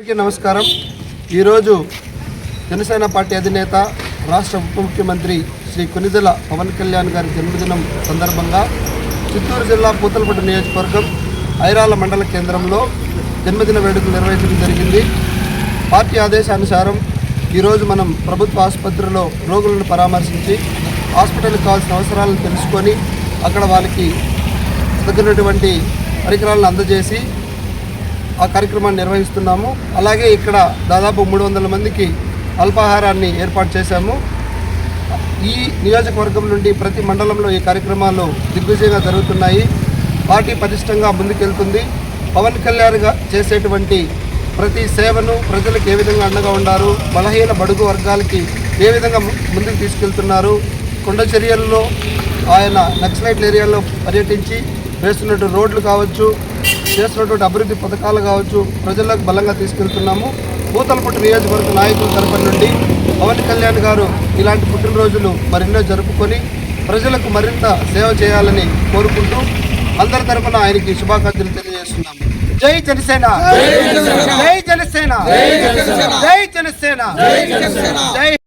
అందరికీ నమస్కారం. ఈరోజు జనసేన పార్టీ అధినేత రాష్ట్ర ఉప ముఖ్యమంత్రి శ్రీ కొనిదెల పవన్ కళ్యాణ్ గారి జన్మదినం సందర్భంగా చిత్తూరు జిల్లా పూతలపట్టు నియోజకవర్గం ఐరాల మండల కేంద్రంలో జన్మదిన వేడుకలు నిర్వహించడం జరిగింది. పార్టీ ఆదేశానుసారం ఈరోజు మనం ప్రభుత్వ ఆసుపత్రిలో రోగులను పరామర్శించి హాస్పిటల్కి కావాల్సిన అవసరాలను తెలుసుకొని అక్కడ వాళ్ళకి తగినటువంటి పరికరాలను అందజేసి ఆ కార్యక్రమాన్ని నిర్వహిస్తున్నాము. అలాగే ఇక్కడ దాదాపు మూడు వందల మందికి అల్పాహారాన్ని ఏర్పాటు చేశాము. ఈ నియోజకవర్గం నుండి ప్రతి మండలంలో ఈ కార్యక్రమాలు దిగ్విజయంగా జరుగుతున్నాయి. పార్టీ పటిష్టంగా ముందుకెళ్తుంది. పవన్ కళ్యాణ్ చేసేటువంటి ప్రతి సేవను ప్రజలకు ఏ విధంగా అండగా ఉన్నారు బలహీన బడుగు వర్గాలకి ఏ విధంగా ముందుకు తీసుకెళ్తున్నారు కొండ చర్యల్లో ఆయన నక్సలైట్ ఏరియాలో పర్యటించి వేస్తున్నట్టు రోడ్లు కావచ్చు చేస్తున్నటువంటి అభివృద్ధి పథకాలు కావచ్చు ప్రజలకు బలంగా తీసుకెళ్తున్నాము. పూతలపట్టు నియోజకవర్గ నాయకుల తరఫు నుండి పవన్ కళ్యాణ్ గారు ఇలాంటి పుట్టినరోజులు మరెన్నో జరుపుకొని ప్రజలకు మరింత సేవ చేయాలని కోరుకుంటూ అందరి తరఫున ఆయనకి శుభాకాంక్షలు తెలియజేస్తున్నాము. జై జనసేన! జై జనసేన! జై జనసేన! జై